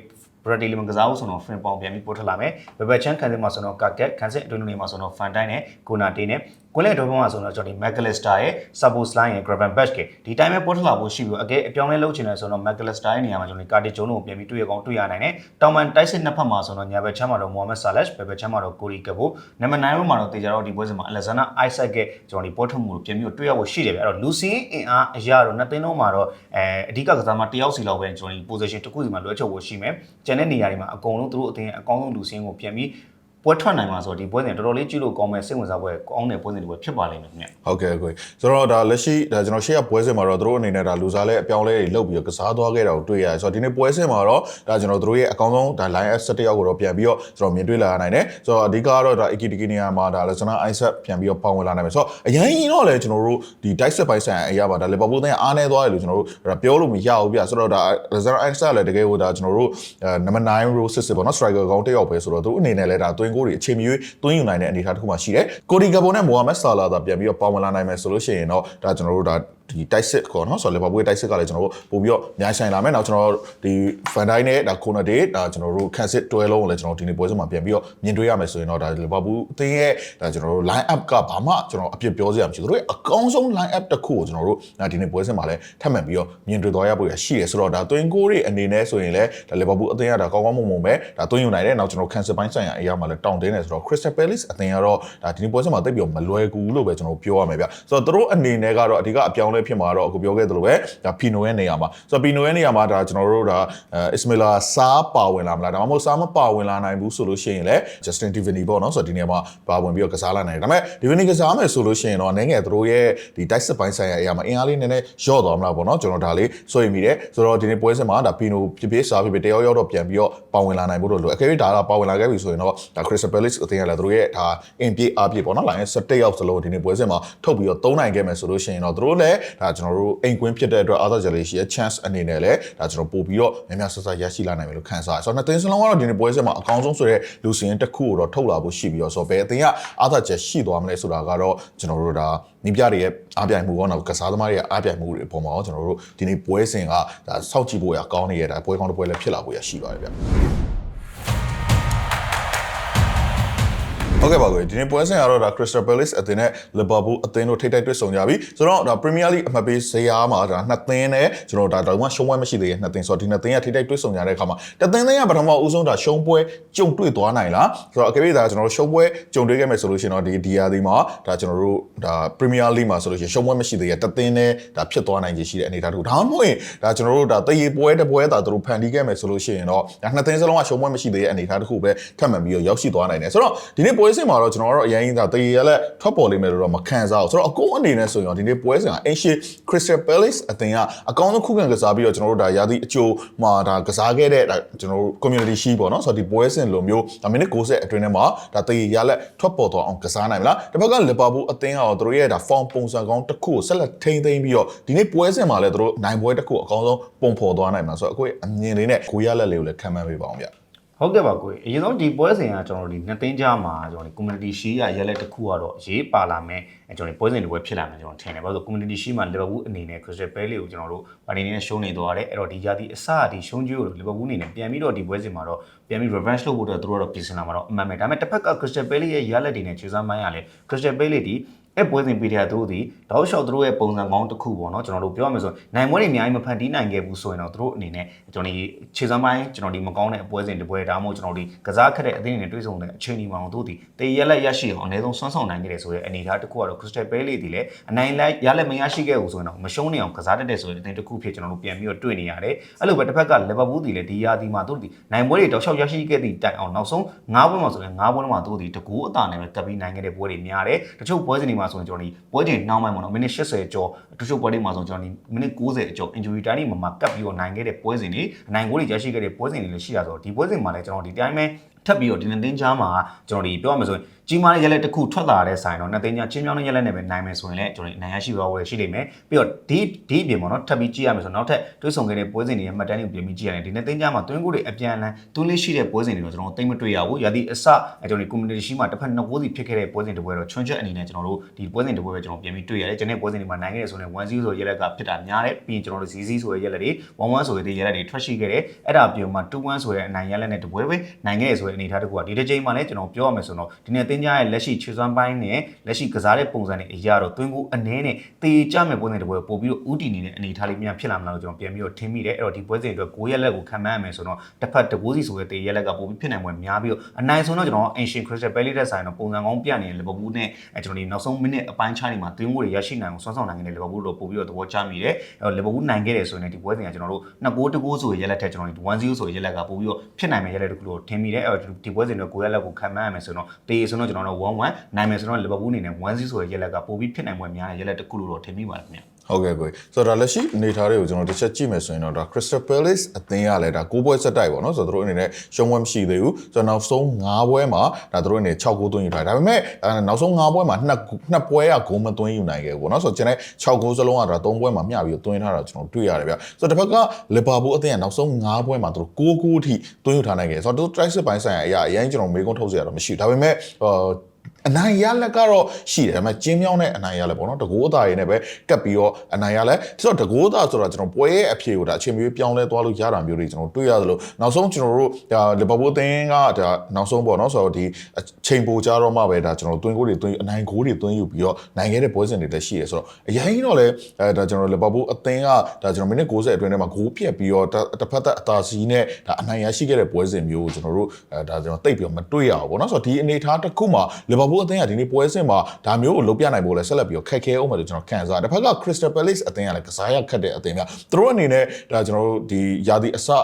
Bradley မကစားဘူးဆိုတော့ frame pound ပြန်ပြီးပို့ထွက်လာမယ်။ Bebe Chan ခံစစ်မှာဆိုတော့ Kaket ခံစစ်အတွင်းနေမှာဆိုတော့ Van Dijk နဲ့ Konate နဲ့ကွင်းလက်တော်ဘုံမှာဆိုတော့ကျွန်တော်ဒီ McAllister ရဲ့ Sabosline ရဲ့ Gravenberch ကဒီတိုင်းပဲပို့ထွက်လာဖို့ရှိပြီးအကဲအပြောင်းလဲလုပ်ချင်တယ်ဆိုတော့ McAllister ရဲ့နေရာမှာကျွန်တော်ဒီ Cardi Jones ကိုပြန်ပြီးတွေ့ရကောင်းတွေ့ရနိုင်တယ်။တောင်ပန်တိုက်စစ်နှစ်ဖက်မှာဆိုတော့ညာဘက်ချမ်းမှာတော့ Mohamed Salah Bebe Chan မှာတော့ Corey Gakpo နံပါတ်9မှာတော့တေချာတော့ဒီပွဲစဉ်မှာ Alexander Isak ကကျွန်တော်ဒီပို့ထွက်မှုကိုပြန်ပြီးတွေ့ရဖို့ရှိတယ်ဗျ။အဲ့တော့ Lucien အင်အားအရာတော့နှစ်သိန်းလုံးမှာတော့အဲအဓိကကစားမတယောက်စီလောက်ပဲကျွန်တော်ဒီ position တစ်ခုစီမှာလွှဲချုပ်ဖို့ရှိမယ်။ကျန်တဲ့နေရာတွေမှာအကုန်လုံးသူတို့အတင်းအကောင်းဆုံးလူစင်းကိုပြန်ပြီး ပွဲထွက်နိုင်မှာဆိုတော့ဒီပွဲစဉ်တော်တော်လေးကြည့်လို့ကောင်းမဲ့စိတ်ဝင်စားပွဲကောင်းတဲ့ပွဲစဉ်တွေပဲဖြစ်ပါလိမ့်မယ်ခင်ဗျဟုတ်ကဲ့ကိုဆိုတော့ဒါလက်ရှိဒါကျွန်တော်ရှေ့ကပွဲစဉ်မှာတော့တို့အနေနဲ့ဒါလူစားလဲအပြောင်းလဲတွေလုပ်ပြီးတော့ကစားသွားခဲ့တာကိုတွေ့ရတယ်ဆိုတော့ဒီနေ့ပွဲစဉ်မှာတော့ဒါကျွန်တော်တို့ရဲ့အကောင်းဆုံးဒါ line S 17ယောက်ကိုတော့ပြန်ပြီးတော့ကျွန်တော်မြင်တွေ့လာရနိုင်တယ်ဆိုတော့အဓိကကတော့ဒါ AK တကီနီယာမှာဒါလက်စနာ Isaac ပြန်ပြီးတော့ပေါဝင်လာနိုင်မယ်ဆိုတော့အရင်ကြီးတော့လေကျွန်တော်တို့ဒီ dice set by ဆိုင်အရာပါဒါလီဗာပူးတဲ့အားနေသွားတယ်လို့ကျွန်တော်တို့ဒါပြောလို့မရဘူးပြဆိုတော့ဒါလက်စနာ Isaac လည်းတကယ်ကိုဒါကျွန်တော်တို့နံပါတ်9 row စစ်စစ်ပေါ့နော် striker ကောင်းတစ်ယောက်ပဲဆိုတော့သူအနေနဲ့လည်းဒါတွင်းကိုတွေအချိန်မီသွင်းယူနိုင်တဲ့အနေအထားတစ်ခုမှရှိတယ်ကိုဒီဂဘွန်နဲ့မိုဟာမက်ဆာလာသာပြန်ပြီးတော့ပေါဝင်လာနိုင်မယ်ဆိုလို့ရှိရင်တော့ဒါကျွန်တော်တို့ဒါဒီတိုက်စစ်ကောနော်ဆိုတော့လီဗာပူးရဲ့တိုက်စစ်ကလည်းကျွန်တော်တို့ပို့ပြီးတော့များဆိုင်လာမယ်နောက်ကျွန်တော်ဒီဖန်ဒိုင်းနဲ့ဒါကိုနာဒေးဒါကျွန်တော်တို့ခန့်စစ်တွဲလုံးကိုလည်းကျွန်တော်ဒီနေ့ပွဲစဉ်မှာပြန်ပြီးတော့မြင်တွေ့ရမယ်ဆိုရင်တော့ဒါလီဗာပူးအသင်းရဲ့ဒါကျွန်တော်တို့ line up ကဘာမှကျွန်တော်အပြစ်ပြောစရာမရှိဘူးတို့ရဲ့အကောင်းဆုံး line up တစ်ခုကိုကျွန်တော်တို့ဒါဒီနေ့ပွဲစဉ်မှာလည်းထပ်မံပြီးတော့မြင်တွေ့သွားရဖို့ရရှိတယ်ဆိုတော့ဒါတွင်းကိုတွေအနေနဲ့ဆိုရင်လည်းဒါလီဗာပူးအသင်းကဒါကောင်းကောင်းမွန်မွန်ပဲဒါတွင်းယူနိုင်တယ်နောက်ကျွန်တော်ခန့်စစ်ပိုင်းဆိုင်ရာအရာမှာလည်းတောင်းတင်းတယ်ဆိုတော့ Crystal Palace အသင်းကတော့ဒါဒီနေ့ပွဲစဉ်မှာတိတ်ပြီးတော့မလွယ်ကူလို့ပဲကျွန်တော်ပြောရမယ်ဗျဆိုတော့တို့အနေနဲ့ကတော့အဓိကအပြောင်းလဲဖြစ်မှာတော့အခုပြောခဲ့သလိုပဲဒါဖီနိုရဲ့နေရာမှာဆိုတော့ဖီနိုရဲ့နေရာမှာဒါကျွန်တော်တို့ဒါအစ်မီလာစားပါဝင်လာမလားဒါမှမဟုတ်စားမပါဝင်လာနိုင်ဘူးဆိုလို့ရှိရင်လည်း Justin Divini ပေါ့နော်ဆိုတော့ဒီနေရာမှာပါဝင်ပြီးတော့ကစားလာနိုင်တယ်ဒါပေမဲ့ Divini ကစားမယ်ဆိုလို့ရှိရင်တော့အနေငယ်တို့ရဲ့ဒီ dice ပိုင်းဆိုင်ရာအရာမှာအင်အားလေးနည်းနည်းလျော့သွားမလားပေါ့နော်ကျွန်တော်ဒါလေးစိုးရိမ်မိတယ်ဆိုတော့ဒီနေ့ပွဲစဉ်မှာဒါဖီနိုပြပြစားပြပြတယောက်ယောက်တော့ပြန်ပြီးတော့ပါဝင်လာနိုင်ဖို့တော့လိုအကယ်၍ဒါကပါဝင်လာခဲ့ပြီဆိုရင်တော့ဒါ Crystal Palace အသင်းကလည်းတို့ရဲ့ဒါအင်ပြေအားပြေပေါ့နော် line 17ယောက်စလုံးဒီနေ့ပွဲစဉ်မှာထုတ်ပြီးတော့သုံးနိုင်ခဲ့မယ်ဆိုလို့ရှိရင်တော့တို့လည်းဒါကျွန်တော်တို့အိမ်ကွင်းဖြစ်တဲ့အတွက်အာသာဂျယ်လေးရှိရဲ့ chance အနေနဲ့လည်းဒါကျွန်တော်ပို့ပြီးတော့များများဆဆရရှိလာနိုင်မယ်လို့ခန့်စားတယ်ဆိုတော့နှစ်သင်းစလုံးကတော့ဒီနေ့ပွဲစဉ်မှာအကောင်းဆုံးဆိုတဲ့လူစင်တစ်ခုကိုတော့ထုတ်လာဖို့ရှိပြီးတော့ဆိုတော့ဘယ်အသင်းကအာသာဂျယ်ရှိသွားမလဲဆိုတာကတော့ကျွန်တော်တို့ဒါနီးပြတွေရဲ့အားပြိုင်မှုကောနောက်ကစားသမားတွေရဲ့အားပြိုင်မှုတွေအပေါ်မှာတော့ကျွန်တော်တို့ဒီနေ့ပွဲစဉ်ကဒါစောင့်ကြည့်ဖို့ရကောင်းနေရတာပွဲကောင်းတစ်ပွဲလည်းဖြစ်လာဖို့ရရှိပါတယ်ဗျ ဟုတ်ကဲ့ပါကိုဒီနေ့ပွဲစဉ်ကတော့ဒါ Crystal Palace အသင်းနဲ့ Liverpool အသင်းတို့ထိပ်တိုက်တွေ့ဆုံကြပြီဆိုတော့ဒါ Premier League အမှတ်ပေးဇယားမှာဒါနှစ်သင်းနဲ့ကျွန်တော်ဒါတော့မှရှုံးပွဲမရှိသေးတဲ့နှစ်သင်းဆိုတော့ဒီနှစ်သင်းကထိပ်တိုက်တွေ့ဆုံကြတဲ့အခါမှာတသင်းသင်းကပထမဦးဆုံးဒါရှုံးပွဲကြုံတွေ့သွားနိုင်လားဆိုတော့အကယ်၍ဒါကျွန်တော်တို့ရှုံးပွဲကြုံတွေ့ခဲ့မယ်ဆိုလို့ရှိရင်တော့ဒီဒီယာဒီမှာဒါကျွန်တော်တို့ဒါ Premier League မှာဆိုလို့ရှိရင်ရှုံးပွဲမရှိသေးတဲ့တသင်းနဲ့ဒါဖြစ်သွားနိုင်ခြေရှိတဲ့အနေအထားတစ်ခုဒါမှမဟုတ်ရင်ဒါကျွန်တော်တို့ဒါတရေပွဲတစ်ပွဲဒါသူတို့ဖန်တီးခဲ့မယ်ဆိုလို့ရှိရင်တော့ဒါနှစ်သင်းစလုံးကရှုံးပွဲမရှိသေးတဲ့အနေအထားတစ်ခုပဲထပ်မံပြီးတော့ရောက်ရှိသွားနိုင်တယ်ဆိုတော့ဒီနေ့ပွဲစဉ်မှာတော့ကျွန်တော်တို့အရင်ကတရေရလက်ထွက်ပေါ်လိမ့်မယ်လို့တော့မခံစားဘူးဆိုတော့အကုန်အနေနဲ့ဆိုရင်တော့ဒီနေ့ပွဲစဉ်ကအင်ရှီ Crystal Palace အသင်းကအကောင်းဆုံးခုခံကစားပြီးတော့ကျွန်တော်တို့ဒါရာသီအကျိုးမှာဒါကစားခဲ့တဲ့ဒါကျွန်တော်တို့ community shield ပေါ့နော်ဆိုတော့ဒီပွဲစဉ်လိုမျိုးဒါမိနစ်60အတွင်းထဲမှာဒါတရေရလက်ထွက်ပေါ်သွားအောင်ကစားနိုင်မလားတစ်ဖက်က Liverpool အသင်းကတော့တို့ရဲ့ဒါ form ပုံစံကောင်းတစ်ခုကိုဆက်လက်ထိန်းသိမ်းပြီးတော့ဒီနေ့ပွဲစဉ်မှာလည်းတို့နိုင်ပွဲတစ်ခုအကောင်းဆုံးပုံဖော်သွားနိုင်မှာဆိုတော့အခုအမြင်လေးနဲ့ကိုရလက်လေးကိုလည်းခံမှန်းပေးပါအောင်ဗျ ဟုတ်ကဲ့ပါကိုကြီးအရင်ဆုံးဒီပွဲစဉ်ကကျွန်တော်တို့ဒီနှစ်သိန်းကြားမှာကျွန်တော်ဒီ community shield ရရက်လက်တစ်ခုကတော့ရေးပါလာမယ်အဲကျွန်တော်ဒီပွဲစဉ်တစ်ပွဲဖြစ်လာမယ်ကျွန်တော်ထင်တယ်ဘာလို့လဲဆိုတော့ community shield မှာ Liverpool အနေနဲ့ Crystal Palace ကိုကျွန်တော်တို့အနေနဲ့ရှုံးနေသွားတယ်အဲ့တော့ဒီရာသီအစဒီရှုံးကြိုးကို Liverpool အနေနဲ့ပြန်ပြီးတော့ဒီပွဲစဉ်မှာတော့ပြန်ပြီး revenge လုပ်ဖို့အတွက်သူတို့ကတော့ပြင်ဆင်လာမှာတော့အမှန်ပဲဒါပေမဲ့တစ်ဖက်က Crystal Palace ရဲ့ရက်လက်တွေနဲ့ခြေစမ်းမိုင်းရလဲ Crystal Palace ဒီ အဲ့ပွဲစဉ်ပေးတဲ့သူတို့ဒီတောက်လျှောက်သူတို့ရဲ့ပုံစံကောင်းတစ်ခုပေါ့နော်ကျွန်တော်တို့ပြောရမယ်ဆိုရင်နိုင်မွေးတွေအများကြီးမဖန်တီးနိုင်ခဲ့ဘူးဆိုရင်တော့သူတို့အနေနဲ့ကျွန်တော်ဒီခြေစမ်းပိုင်းကျွန်တော်ဒီမကောင်းတဲ့အပွဲစဉ်တစ်ပွဲဒါမှမဟုတ်ကျွန်တော်ဒီကစားခက်တဲ့အသင်းတွေနဲ့တွေ့ဆုံတဲ့အချိန်ဒီမှာအောင်သူတို့ဒီတေးရက်လက်ရရှိအောင်အနည်းဆုံးစွမ်းဆောင်နိုင်ခဲ့တယ်ဆိုတဲ့အနေအထားတစ်ခုကတော့ Crystal Palace ဒီလည်းအနိုင်လိုက်ရလက်မရရှိခဲ့ဘူးဆိုရင်တော့မရှုံးနေအောင်ကစားတတ်တဲ့ဆိုတဲ့အသင်းတစ်ခုဖြစ်ကျွန်တော်တို့ပြန်ပြီးတော့တွေ့နေရတယ်အဲ့လိုပဲတစ်ဖက်က Liverpool ဒီလည်းဒီယာဒီမှာသူတို့ဒီနိုင်ပွဲတွေတောက်လျှောက်ရရှိခဲ့သည့်တိုင်အောင်နောက်ဆုံး9ပွဲမှာဆိုရင်9ပွဲမှာသူတို့ဒီတကူအတာနဲ့ပဲတက်ပြီးနိုင်ခဲ့တဲ့ပွဲတွေများတယ်တချို့ပွဲစဉ်တွေမှာဆိုရင်ကျွန်တော်ဒီပွဲချိန်နှောင်းပိုင်းပေါ့နော်မိနစ်80ကျော်တချို့ပွဲတွေမှာဆိုကျွန်တော်ဒီမိနစ်90ကျော် injury time တွေမှာမှာကပ်ပြီးတော့နိုင်ခဲ့တဲ့ပွဲစဉ်တွေအနိုင်ဂိုးတွေရရှိခဲ့တဲ့ပွဲစဉ်တွေလည်းရှိရဆိုတော့ဒီပွဲစဉ်မှာလည်းကျွန်တော်ဒီတိုင်းပဲထပ်ပြီးတော့ဒီနေ့တင်းချားမှာကျွန်တော်ဒီပြောရမယ်ဆိုရင်ကြီးမားတဲ့ရက်လက်တစ်ခုထွက်လာတဲ့ဆိုင်တော့နှစ်သိန်းချချင်းမြောင်းတဲ့ရက်လက်နဲ့ပဲနိုင်မယ်ဆိုရင်လည်းကျွန်တော်ဒီနိုင်ရရှိသွားဝယ်ရှိလိမ့်မယ်ပြီးတော့ဒီဒီအပြင်ပေါ့နော်ထပ်ပြီးကြည့်ရမယ်ဆိုတော့နောက်ထပ်တွေးဆောင်ခဲ့တဲ့ပွဲစဉ်တွေရဲ့မှတ်တမ်းတွေကိုပြင်ပြီးကြည့်ရတယ်ဒီနှစ်သိန်းချားမှာတွင်းကိုတွေအပြန်အလှန်တွင်းလေးရှိတဲ့ပွဲစဉ်တွေတော့ကျွန်တော်သိမ့်မတွေ့ရဘူးရာသီအစအဲကျွန်တော်ဒီ community ရှိမှာတစ်ဖက်နှစ်ကိုးစီဖြစ်ခဲ့တဲ့ပွဲစဉ်တစ်ပွဲတော့ချွန်းချက်အနေနဲ့ကျွန်တော်တို့ဒီပွဲစဉ်တစ်ပွဲပဲကျွန်တော်ပြင်ပြီးတွေ့ရတယ်ကျွန်တော်ပွဲစဉ်တွေမှာနိုင်ခဲ့တယ်ဆိုရင်1-0ဆိုရက်လက်ကဖြစ်တာများတယ်ပြီးရင်ကျွန်တော်တို့ ZZ ဆိုတဲ့ရက်လက်တွေ1-1ဆိုတဲ့ရက်လက်တွေထွက်ရှိခဲ့တယ်အဲ့ဒါပြုံမှာ2-1ဆိုတဲ့အနိုင်ရက်လက်နဲ့တပွဲပဲနိုင်ခဲ့ရဆိုတဲ့အနေအထားတစ်ခုကဒီတစ်ချိန်မှာလည်းကျွန်တော်ပြောရမယ်ဆိုတော့ဒီနေ့တင်းကြားရဲ့လက်ရှိခြေစွမ်းပိုင်းနဲ့လက်ရှိကစားတဲ့ပုံစံတွေအရာတော့တွင်းကိုအနည်းနဲ့တေကြမဲ့ပွဲစဉ်တစ်ပွဲပို့ပြီးတော့ဥတီနေတဲ့အနေအထားလေးများဖြစ်လာမလားလို့ကျွန်တော်ပြန်ပြီးတော့ထင်မိတယ်အဲ့တော့ဒီပွဲစဉ်အတွက်9ရက်လက်ကိုခံမှန်းရမယ်ဆိုတော့တစ်ဖက်တကိုးစီဆိုတဲ့တေရက်လက်ကပို့ပြီးဖြစ်နိုင်ပွဲများပြီးတော့အနိုင်ဆုံးတော့ကျွန်တော် Ancient Crystal Palace တဲ့ဆိုင်တော့ပုံစံကောင်းပြနေတဲ့ Liverpool နဲ့အဲကျွန်တော်ဒီနောက်ဆုံးမိနစ်အပိုင်းခြားတွေမှာတွင်းကိုတွေရရှိနိုင်အောင်ဆွမ်းဆောင်နိုင်ခဲ့တဲ့ Liverpool တို့ပို့ပြီးတော့သဘောကျမိတယ်အဲ့တော့ Liverpool နိုင်ခဲ့တယ်ဆိုရင်ဒီပွဲစဉ်ကကျွန်တော်တို့2 goal 2 goal ဆိုတဲ့ရက်လက်ထက်ကျွန်တော်တို့1-0ဆိုတဲ့ရက်လက်ကပို့ပြီးတော့ဖြစ်နိုင်မယ့်ရက်လက်တစ်ခုလို့ထင်မိတယ်အဲ့တော့ဒီပွဲစဉ်တော့9ရက်လက်ကိုခံမှန်းရမယ်ဆိုတော့တေဆိုတော့ကျွန်တော်တို့1-1နိုင်မယ်ဆိုတော့ Liverpool အနေနဲ့1-0ဆိုတဲ့ရက်လက်ကပို့ပြီးဖြစ်နိုင်ပွဲများတဲ့ရက်လက်တစ်ခုလို့တော့ထင်မိပါတယ်ခင်ဗျ ဟုတ်ကဲ့ကိုဆိုတော့ဒါလက်ရှိအနေထားတွေကိုကျွန်တော်တစ်ချက်ကြည့်မယ်ဆိုရင်တော့ဒါ Crystal Palace အသင်းကလည်းဒါ6ပွဲဆက်တိုက်ပေါ့နော်ဆိုတော့သူတို့အနေနဲ့ရှုံးပွဲမရှိသေးဘူးဆိုတော့နောက်ဆုံး5ပွဲမှာဒါသူတို့အနေနဲ့6ဂိုးသွင်းယူထားတယ်ဒါပေမဲ့နောက်ဆုံး5ပွဲမှာ2 2ပွဲကဂိုးမသွင်းယူနိုင်ခဲ့ဘူးပေါ့နော်ဆိုတော့ကျွန်တော်6ဂိုးစလုံးကဒါ3ပွဲမှာမျှပြီးသွင်းထားတာကျွန်တော်တွေ့ရတယ်ဗျဆိုတော့တစ်ဖက်က Liverpool အသင်းကနောက်ဆုံး5ပွဲမှာသူတို့6ဂိုးအထိသွင်းယူထားနိုင်ခဲ့ဆိုတော့သူတို့ try စစ်ပိုင်းဆိုင်ရာအရာအရင်ကျွန်တော်မေးခွန်းထုတ်စရာတော့မရှိဘူးဒါပေမဲ့ဟို အနိုင်ရလက်ကတော့ရှိတယ်ဒါပေမဲ့ကျင်းမြောင်းတဲ့အနိုင်ရလက်ပေါ့နော်တကိုးအသားရည်နဲ့ပဲကပ်ပြီးတော့အနိုင်ရလက်ဆိုတော့တကိုးအသားဆိုတာကျွန်တော်ပွဲရဲ့အဖြေကိုဒါအချိန်မျိုးပြောင်းလဲသွားလို့ရတာမျိုးတွေကျွန်တော်တွေ့ရသလိုနောက်ဆုံးကျွန်တော်တို့ဒါလီဗာပူးအသင်းကဒါနောက်ဆုံးပေါ့နော်ဆိုတော့ဒီအချိန်ပိုကြတော့မှပဲဒါကျွန်တော်သွင်းကိုးတွေသွင်းအနိုင်ကိုးတွေသွင်းယူပြီးတော့နိုင်ခဲ့တဲ့ပွဲစဉ်တွေလည်းရှိရဆိုတော့အရင်တော့လေအဲဒါကျွန်တော်လီဗာပူးအသင်းကဒါကျွန်တော်မိနစ်60အတွင်းထဲမှာဂိုးပြက်ပြီးတော့တစ်ဖက်သက်အသာစီးနဲ့ဒါအနိုင်ရရှိခဲ့တဲ့ပွဲစဉ်မျိုးကိုကျွန်တော်တို့အဲဒါကျွန်တော်တိတ်ပြီးတော့မတွေ့ရဘူးပေါ့နော်ဆိုတော့ဒီအနေအထားတစ်ခုမှာလီဗာပူးအသင်းကဒီနေ့ပွဲစဉ်မှာဒါမျိုးကိုလုပ်ပြနိုင်ဖို့လဲဆက်လက်ပြီးတော့ခက်ခဲအောင်မယ်လို့ကျွန်တော်ခံစားတယ်။တစ်ဖက်က Crystal Palace အသင်းကလည်းကစားရခက်တဲ့အသင်းများသူတို့အနေနဲ့ဒါကျွန်တော်တို့ဒီယာဒီအစဒါ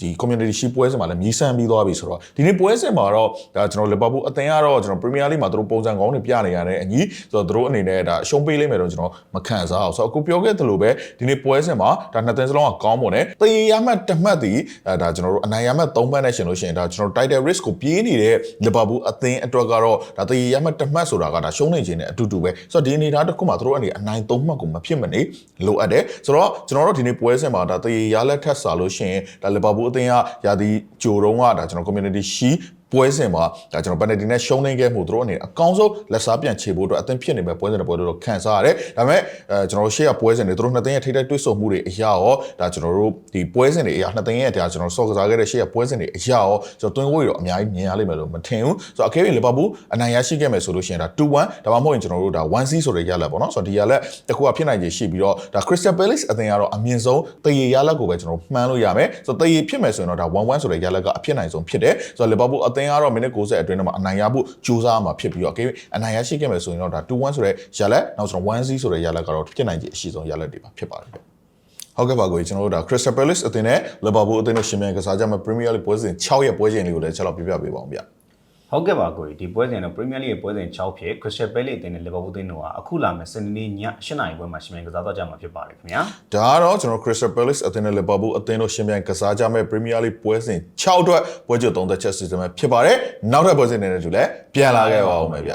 ဒီဒီ community shield ပွဲစဉ်မှာလည်းမြည်ဆန်းပြီးသွားပြီဆိုတော့ဒီနေ့ပွဲစဉ်မှာတော့ဒါကျွန်တော်လီဗာပူးအသင်းကတော့ကျွန်တော် Premier League မှာသူတို့ပုံစံကောင်းတွေပြနေရတဲ့အညီဆိုတော့သူတို့အနေနဲ့ဒါအရှုံးပေးလိမ့်မယ်တော့ကျွန်တော်မခံစားအောင်ဆိုတော့အခုပြောခဲ့သလိုပဲဒီနေ့ပွဲစဉ်မှာဒါနှစ်သင်းစလုံးကကောင်းမွန်တယ်တရေရမှတ်တစ်မှတ်ဒီအဲဒါကျွန်တော်တို့အနိုင်ရမှတ်၃မှတ်နဲ့ရှင်လို့ရှိရင်ဒါကျွန်တော် title risk ကိုပြေးနေတဲ့လီဗာပူးအသင်းအတွက်ကတော့ဒါတရေရမှတ်တစ်မှတ်ဆိုတာကဒါရှုံးနေခြင်းနဲ့အတူတူပဲဆိုတော့ဒီအနေအထားတစ်ခုမှာသူတို့အနေအနိုင်၃မှတ်ကိုမဖြစ်မနေလိုအပ်တယ်ဆိုတော့ကျွန်တော်တို့ဒီနေ့ပွဲစဉ်မှာဒါတရေရလက်ထက်စာလို့ရှိရင်ဒါလီဗာပူးအသင်းကရာသီဂျိုတုံးကဒါကျွန်တော် community shield ပွဲစဉ်မှာဒါကျွန်တော်ပန်နယ်တီနဲ့ရှုံးနေခဲ့မှုတို့အနေနဲ့အကောင်းဆုံးလက်စားပြန်ခြေဖို့အတွက်အသင်းဖြစ်နေမဲ့ပွဲစဉ်တွေပွဲတို့ခံစားရတယ်။ဒါပေမဲ့အဲကျွန်တော်တို့ရှေ့ကပွဲစဉ်တွေတို့နှစ်သင်းရဲ့ထိပ်တိုက်တွေ့ဆုံမှုတွေအရာရောဒါကျွန်တော်တို့ဒီပွဲစဉ်တွေအရာနှစ်သင်းရဲ့ဒါကျွန်တော်ဆော့ကစားခဲ့တဲ့ရှေ့ကပွဲစဉ်တွေအရာရောကျွန်တော်တွင်းဝိုးတွေတော့အများကြီးမြင်ရလိမ့်မယ်လို့မထင်ဘူး။ဆိုတော့အကယ်၍လီဗာပူးအနိုင်ရရှိခဲ့မယ်ဆိုလို့ရှိရင်ဒါ2-1ဒါမှမဟုတ်ရင်ကျွန်တော်တို့ဒါ1-0ဆိုတဲ့ရလဒ်ပေါ့နော်။ဆိုတော့ဒီရလဒ်တစ်ခုကဖြစ်နိုင်ခြေရှိပြီးတော့ဒါ Crystal Palace အသင်းကတော့အမြင့်ဆုံးတရေရလဒ်ကိုပဲကျွန်တော်မှန်းလို့ရမယ်။ဆိုတော့တရေဖြစ်မယ်ဆိုရင်တော့ဒါ1-1ဆိုတဲ့ရလဒ်ကအဖြစ်နိုင်ဆုံးဖြစ်တယ်။ဆိုတော့လီဗာပူးအသင်းကတော့မိနစ်90အတွင်းထဲမှာအနိုင်ရဖို့ကြိုးစားမှာဖြစ်ပြီးတော့အကယ်၍အနိုင်ရရှိခဲ့မယ်ဆိုရင်တော့ဒါ2-1ဆိုတဲ့ရလဒ်နောက်ကျွန်တော်1-0ဆိုတဲ့ရလဒ်ကတော့ဖြစ်နိုင်ခြေအရှိဆုံးရလဒ်တွေပါဖြစ်ပါတယ်ဗျဟုတ်ကဲ့ပါကိုကြီးကျွန်တော်တို့ဒါ Crystal Palace အသင်းနဲ့ Liverpool အသင်းတို့ရှင်မြန်ကစားကြမဲ့ Premier League ပွဲစဉ်6ရက်ပွဲချိန်လေးကိုလည်းချက်တော့ပြပြပေးပါအောင်ဗျ ဟုတ်ကဲ့ပါကိုကြီးဒီပွဲစဉ်တော့ Premier League ရဲ့ပွဲစဉ်6ဖြစ် Crystal Palace အသင်းနဲ့ Liverpool အသင်းတို့ကအခုလာမယ့်စနေနေ့ည8:00နာရီပွဲမှာရှင်မြန်ကစားတော့ကြမှာဖြစ်ပါတယ်ခင်ဗျာဒါကတော့ကျွန်တော် Crystal Palace အသင်းနဲ့ Liverpool အသင်းတို့ရှင်မြန်ကစားကြမဲ့ Premier League ပွဲစဉ်6အတွက်ပွဲကြို3သက်ချက်စီစဉ်မှာဖြစ်ပါတယ်နောက်ထပ်ပွဲစဉ်တွေနဲ့တူလည်းပြန်လာခဲ့ပါဦးမယ်ဗျ